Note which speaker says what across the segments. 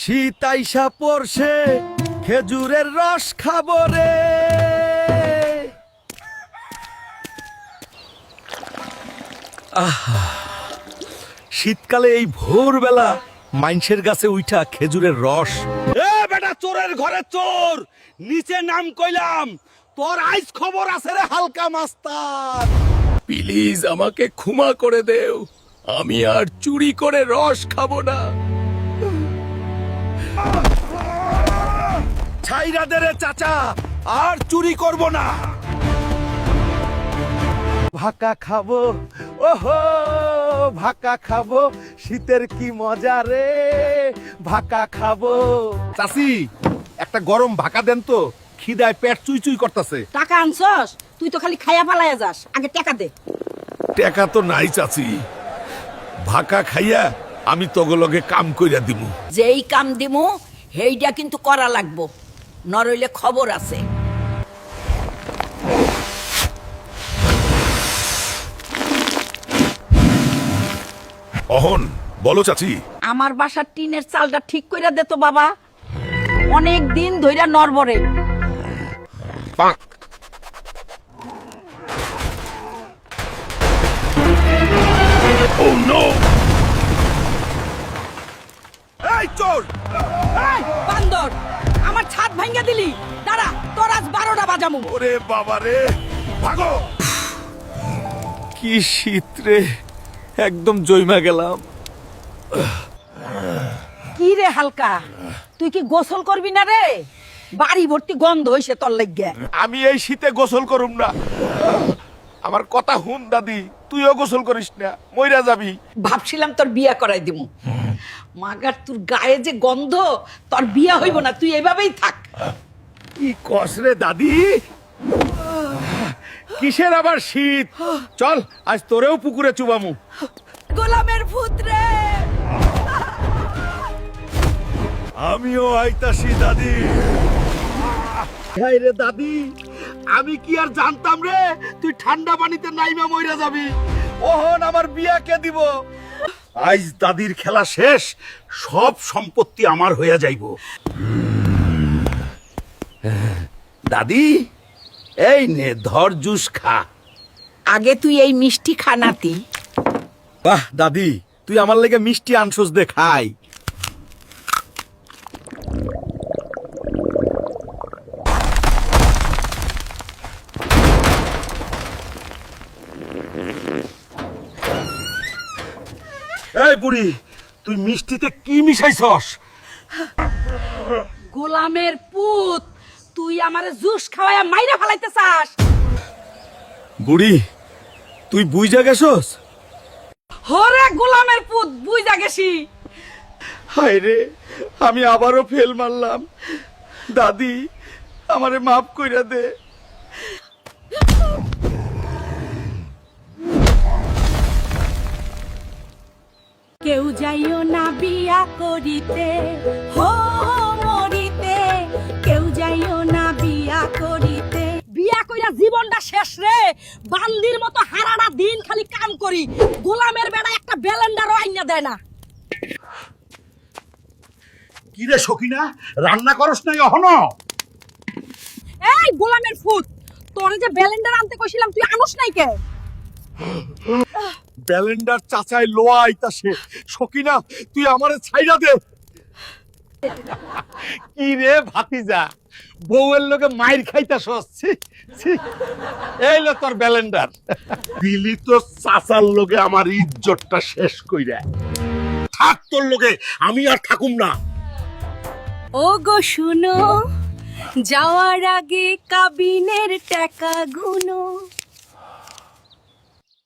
Speaker 1: শীত আইসা পড়ছে খেজুরের রস খাব রে। আহা, শীতকালে এই ভোরবেলা মাইনসের গাছে উঠা খেজুরের রস। এ বেটা চোরের ঘরে চোর! নিচে নাম কইলাম তোর আইস খবর আছে রে হালকা মাস্তার প্লিজ আমাকে ক্ষমা করে দেও আমি আর চুরি করে রস খাব না। ছাইরা দে রে চাচা আর চুরি করব না। ভাকা খাব ওহো ভাকা খাব শীতের কি মজা রে ভাকা খাব। চাচি একটা গরম ভাকা দেন তো খিদায় পেট চুই চুই করতেছে।
Speaker 2: টাকা আনছস? তুই তো খালি খাইয়া পালাইয়া যাস আগে টাকা দে।
Speaker 1: টাকা তো নাই চাচি। ভাকা খাইয়া আমি তগলগে কাম কইরা দিমু।
Speaker 2: যেই কাম দিমু হেইটা কিন্তু করা লাগবো। নরইলে খবর আছে।
Speaker 1: অহন বলো চাচি।
Speaker 2: আমার বাসার টিনের চালটা ঠিক কইরা দে তো বাবা। অনেক দিন ধইরা নরবরে
Speaker 1: ও নো এই চোর!
Speaker 2: এই, বান্দর! আমার ছাদ ভাঙ্গা দিলি? দাঁড়া তোর আজ বারোটা বাজামু।
Speaker 1: ওরে বাবা রে ভাগো। কি শীত রে একদম জইমা গেলাম।
Speaker 2: কি রে হালকা তুই কি গোসল করবি না রে? বাড়ি ভর্তি গন্ধ হইছে তোর লাগিয়া।
Speaker 1: আমি এই শীতে গোসল করুম না। আমার কথা হুন দাদি তুইও গোসল করিস না মইরা যাবি।
Speaker 2: ভাবছিলাম তোর বিয়া করাই দিমু। মাগার তোর গায়ে যে গন্ধ তোর বিয়া হইব না তুই এভাবেই থাক।
Speaker 1: কি কস রে দাদি? কিসের আবার শীত? চল আজ তোরেও পুকুরে চুবামু।
Speaker 2: গোলামের ভূত রে!
Speaker 1: আমিও আইতাছি দাদি। হাই রে দাদি আমি কি আর জানতাম রে? তুই ঠান্ডা পানিতে নাইমা মইরা যাবি। ওহন আমার বিয়া কে দিব? আজ দাদির খেলা শেষ সব সম্পত্তি আমার হইয়া যাইব। দাদি এই নে ধর জুস খা।
Speaker 2: আগে তুই এই মিষ্টি খানাতি
Speaker 1: বাহ দাদি তুই আমার লেগে মিষ্টি আনসোস দে খাই। এই বুড়ি তুই মিষ্টিতে কি মিশাইছস?
Speaker 2: গোলামের পুত তুই আমারে জুস খাওয়ায়া মাইরা ফেলাইতে চাস
Speaker 1: বুড়ি তুই বুঝা গেছস?
Speaker 2: হরে গোলামের পুত বুঝা গেছি।
Speaker 1: হায় রে আমি আবারও ফেল মারলাম। দাদি আমারে মাফ কইরা দে।
Speaker 2: কেউ যাইও না বিয়া করিতে হো মরিতে। কেউ যাইও না বিয়া করিতে। বিয়া কইরা জীবনটা শেষ রে। বান্দির মতো হারাটা দিন খালি কাম করি। গোলামের বেড়া একটা ব্যালেন্ডারও আইনা দেয় না।
Speaker 1: কি রে সখিনা রান্না করস নাই অহন
Speaker 2: এই গোলামের ফুট তোরে যে ব্যালেন্ডার আনতে কইছিলাম তুই আনস নাই কে?
Speaker 1: ব্যালেন্ডার চাচাই লোয়া আইতাছে সখিনা তুই আমারে ছাইরা দে। কি রে ভাতিজা বউয়ের লোকে মাইর খাইতাছস? ছি, ছি। এই লো তোর ব্যালেন্ডার। দিলি তো চাচার লোকে আমার ইজ্জতটা শেষ কইরা। থাক তোর লোকে আমি আর থাকুম না।
Speaker 2: ও গো শুনো যাওয়ার আগে কাবিনের টাকা গুনো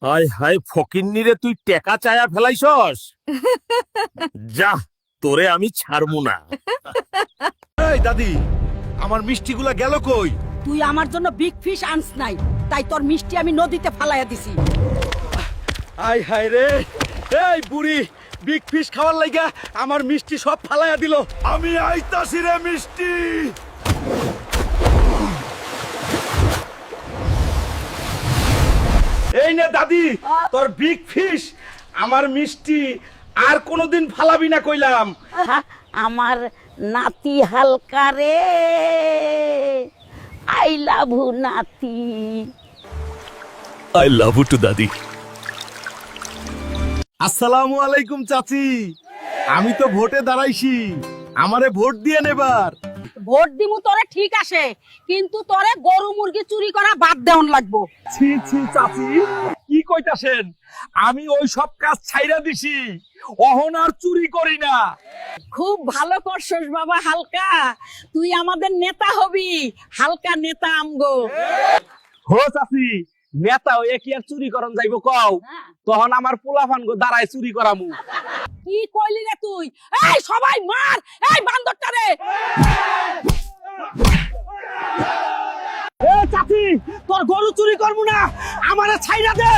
Speaker 1: হায় হায় ফকিন্নি রে তুই টেকা চায়া ফেলাইছস? যা তোরে আমি ছাড়মু না। এই দাদি আমার মিষ্টিগুলা গেল কই?
Speaker 2: তুই আমার জন্য বিগ ফিশ আনস নাই তাই তোর মিষ্টি আমি নদীতে ফালাইয়া দিছি।
Speaker 1: আয় হায় রে এই বুড়ি বিগ ফিশ খাওয়ার লাগা আমার মিষ্টি সব ফালাইয়া দিল। আমি আইতাছি রে মিষ্টি। নে দাদি তোর বিগ ফিশ আমার মিষ্টি আর কোনোদিন ফালাবি না কইলাম।
Speaker 3: আমার নাতি হালকা রে। আই লাভু নাতি।
Speaker 1: আই লাভ টু দাদি। আসসালামু আলাইকুম চাচি। আমি তো ভোটে দাঁড়াইছি। আমারে ভোট দিয়ে নেবার।
Speaker 2: ভোট দিমু তোরে ঠিক আছে কিন্তু তোরে গরু মুরগি চুরি করা বাদ দেওয়ান লাগবো।
Speaker 1: ছি ছি চাচি কি কইতাছেন? আমি ওই সব কাজ ছাইরা দিছি অহন আর চুরি করি না।
Speaker 2: খুব ভালো করছস বাবা হালকা। তুই আমাদের নেতা হবি হালকা নেতা আমগো।
Speaker 1: হো চাচি নেতা হয়ে কি আর চুরি করন যাইব কও? তখন আমার পোলাফান গো দাঁড়ায় চুরি করামু।
Speaker 2: কি কইলি রে তুই? এই সবাই মার! এই বান্দরটা রে!
Speaker 1: এ চাচি, তোর গরু চুরি করব না, আমারে ছাইরা দে!